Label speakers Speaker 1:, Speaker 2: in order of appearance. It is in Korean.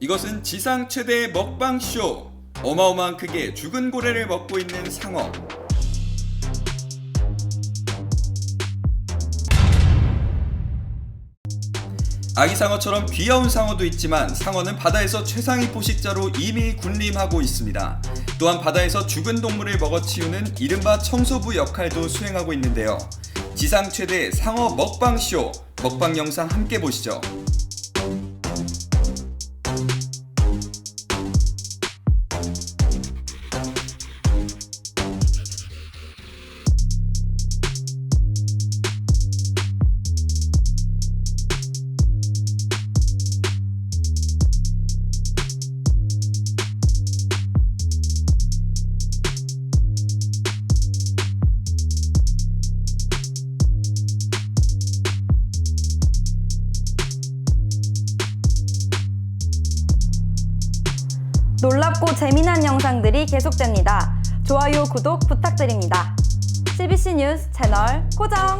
Speaker 1: 이것은 지상 최대의 먹방 쇼. 어마어마한 크기의 죽은 고래를 먹고 있는 상어. 아기 상어처럼 귀여운 상어도 있지만 상어는 바다에서 최상위 포식자로 이미 군림하고 있습니다. 또한 바다에서 죽은 동물을 먹어 치우는 이른바 청소부 역할도 수행하고 있는데요. 지상 최대 상어 먹방 쇼 먹방 영상 함께 보시죠.
Speaker 2: 놀랍고 재미난 영상들이 계속됩니다. 좋아요, 구독 부탁드립니다. CBC 뉴스 채널 고정!